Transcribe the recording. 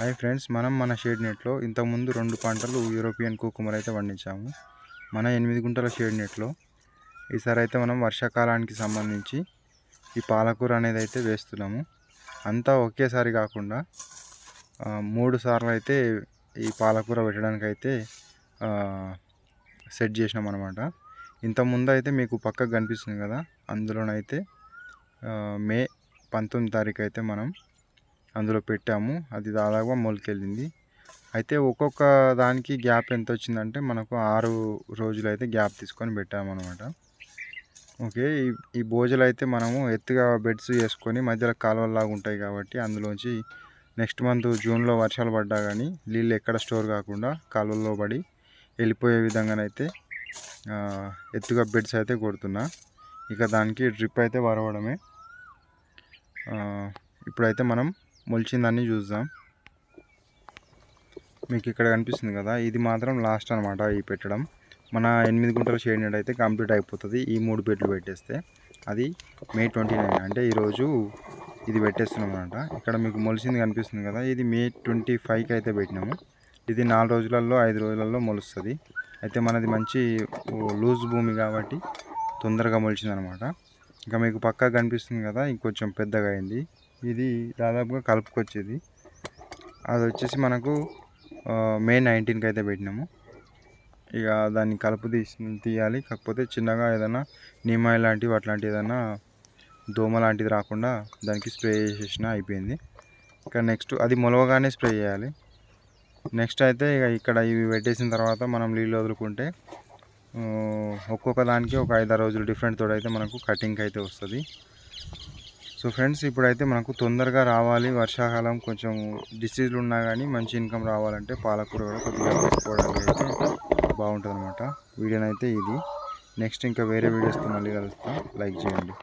Hi friends మనం మన shade నెట్లో ఇంతకుముందు రెండు పంటలు యూరోపియన్ కుకుమర్ అయితే పండించాము. మన ఎనిమిది గుంటల షేడ్ నెట్లో ఈసారి అయితే మనం వర్షాకాలానికి సంబంధించి ఈ పాలకూర అనేది అయితే వేస్తున్నాము. అంతా ఒకేసారి కాకుండా మూడు సార్లు అయితే ఈ పాలకూర పెట్టడానికి అయితే సెట్ చేసినాం అనమాట ఇంతకుముందు అయితే మీకు పక్కకు కనిపిస్తుంది కదా అందులోనైతే మే పంతొమ్మిది తారీఖు అయితే మనం అందులో పెట్టాము. అది దాదాపుగా మొలకెళ్ళింది. అయితే ఒక్కొక్క దానికి గ్యాప్ ఎంత వచ్చిందంటే మనకు ఆరు రోజులు అయితే గ్యాప్ తీసుకొని పెట్టామన్నమాట. ఓకే ఈ ఈ అయితే మనము ఎత్తుగా బెడ్స్ వేసుకొని మధ్యలో కాలువలాగా ఉంటాయి కాబట్టి అందులోంచి నెక్స్ట్ మంత్ జూన్లో వర్షాలు పడ్డా కానీ నీళ్ళు ఎక్కడ స్టోర్ కాకుండా కాలువల్లో పడి వెళ్ళిపోయే విధంగానైతే ఎత్తుగా బెడ్స్ అయితే కొడుతున్నా. ఇక దానికి డ్రిప్ అయితే వరవడమే. ఇప్పుడైతే మనం మొలిచిందని చూద్దాం. మీకు ఇక్కడ కనిపిస్తుంది కదా ఇది మాత్రం లాస్ట్ అనమాట ఈ పెట్టడం. మన ఎనిమిది గుంటల షేడ్ నెట్ అయితే కంప్లీట్ అయిపోతుంది. ఈ మూడు బెడ్లు పెట్టేస్తే అది మే ట్వంటీ నైన్ అంటే ఈరోజు ఇది పెట్టేస్తున్నాం అనమాట ఇక్కడ మీకు మొలిచింది కనిపిస్తుంది కదా ఇది మే ట్వంటీ ఫైవ్కి అయితే పెట్టినాము. ఇది నాలుగు రోజులలో ఐదు రోజులలో మొలుస్తుంది. అయితే మనది మంచి లూజ్ భూమి కాబట్టి తొందరగా మొలిచింది అనమాట ఇంకా మీకు పక్కా కనిపిస్తుంది కదా ఇంకొంచెం పెద్దగా అయింది. ఇది దాదాపుగా కలుపుకొచ్చేది. అది వచ్చేసి మనకు మే నైన్టీన్కి అయితే పెట్టినాము. ఇక దాన్ని కలుపు తీసి తీయాలి. కాకపోతే చిన్నగా ఏదైనా నిమ్మాయి లాంటివి అట్లాంటివి ఏదైనా దోమ లాంటిది రాకుండా దానికి స్ప్రే చేసేసిన అయిపోయింది. ఇక నెక్స్ట్ అది మొలవగానే స్ప్రే చేయాలి. నెక్స్ట్ అయితే ఇక ఇక్కడ ఇవి పెట్టేసిన తర్వాత మనం నీళ్ళు వదులుకుంటే ఒక్కొక్క దానికి ఒక ఐదారు రోజులు డిఫరెంట్ తోడైతే మనకు కటింగ్ అయితే వస్తుంది. సో ఫ్రెండ్స్ ఇప్పుడైతే మనకు తొందరగా రావాలి. వర్షాకాలం కొంచెం డిసీజులు ఉన్నా కానీ మంచి ఇన్కమ్ రావాలంటే పాలకూర కూడా కొద్దిగా పెట్టుకోవడానికి అయితే బాగుంటుంది అనమాట వీడియోనైతే ఇది. నెక్స్ట్ ఇంకా వేరే వీడియోస్తో మళ్ళీ కలుస్తాం. లైక్ చేయండి.